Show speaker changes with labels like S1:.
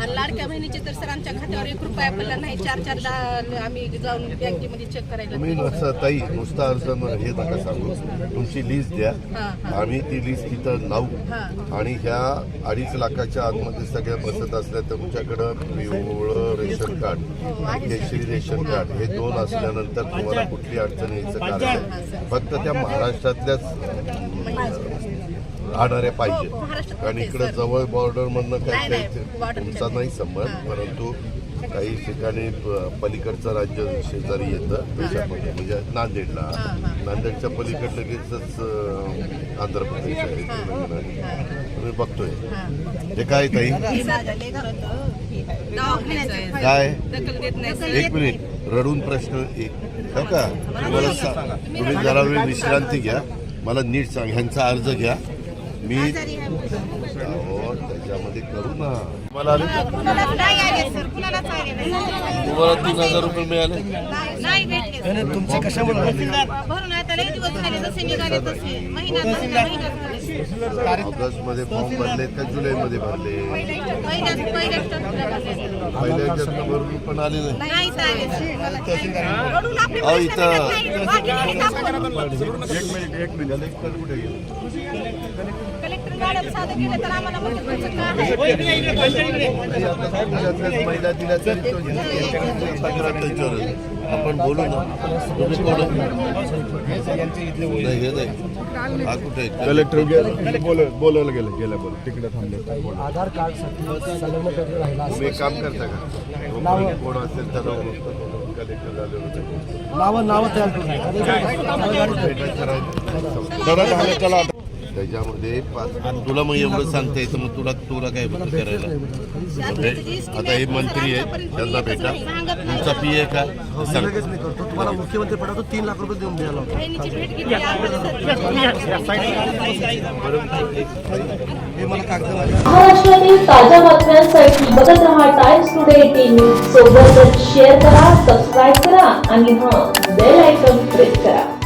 S1: आणि लाडक्या बहिणीचे तर सर आमच्या खात्यावर एक रुपया पडला नाही चार चार दहा आम्ही जाऊन बँकेमध्ये चेक करायला
S2: तुम्ही नुसतं ताई नुसता अर्ज हे नका सांगू तुमची लिस्ट द्या. आम्ही ती लिस्ट तिथं लावू. आणि ह्या अडीच लाखाच्या आतमध्ये सगळ्या बसत असल्या तर तुमच्याकडं पिवळं रेशन कार्ड
S1: हो.
S2: केशरी रेशन कार्ड हे दोन असल्यानंतर तुम्हाला कुठली अडचण यायचं कारण. फक्त त्या महाराष्ट्रातल्याच राहणाऱ्या पाहिजे
S1: हो, महाराष्ट्रात
S2: कारण इकडे. जवळ बॉर्डर मधनं
S1: नाही,
S2: काही काही तुमचा नाही संबंध
S1: हा.
S2: परंतु काही ठिकाणी पलीकडचं राज्य शेजारी येतं त्याच्यामध्ये म्हणजे नांदेडला.
S1: हा, हा.
S2: नांदेडच्या पलीकडे लगेचच आंध्र प्रदेश आहे तुम्ही बघतोय. हे. काय ताई? काय. एक मिनिट. रडून प्रश्न एक. हो का? तुम्हाला तुम्ही जरा वेळ विश्रांती घ्या. मला नीट सांग. ह्यांचा अर्ज घ्या. मी अहो, त्याच्यामध्ये करू ना. मला आले? तुम्हाला तीन हजार रुपये मिळाले?
S1: नाही भेटले.
S3: तुमचे कशामुळे
S1: भरून आता लई दिवस झाले जसे निघाले तसे. महिना महिना झाले.
S2: ऑगस्टमध्ये फॉर्म भरले? का जुलै मध्ये भरले. पहिल्या भरून पण आले नाही. इथं- कलेक्टर कुठे गेले
S1: कलेक्टर मॅडम साधं गेलं तर आम्हाला म्हणजे तुमचं काय
S2: महिला तरी आपण बोलू ना. तुम्ही कोण? आहे? नाही हे नाही. हा कुठे? आहे?
S4: कलेक्टर बोलवलं गेलं गेल्या बोल तिकडे थांबले.
S3: आधार कार्ड
S2: तुम्ही एक काम करता का? कोण- असेल त्याला ओळखतो कलेक्टर झाले होते
S3: नावं नावं तयार करून.
S2: भेटायचं राहिलं. त्याच्यामध्ये तुला मग एवढं सांगता येतं मग तुला तुला काय बदल करायला म्हणजे आता हे मंत्री आहेत त्यांना भेटा तुमचा पी आहे का
S3: हो, तुम्हाला मुख्यमंत्री पदातून तीन लाख रुपये देऊन द्यायला हे
S5: महाराष्ट्रातील ताज्या बातम्यांसाठी बघत रहा टाइम्स टुडे न्यूज सोबतच शेअर करा सबस्क्राईब करा आणि हां बेल आयकॉन प्रेस करा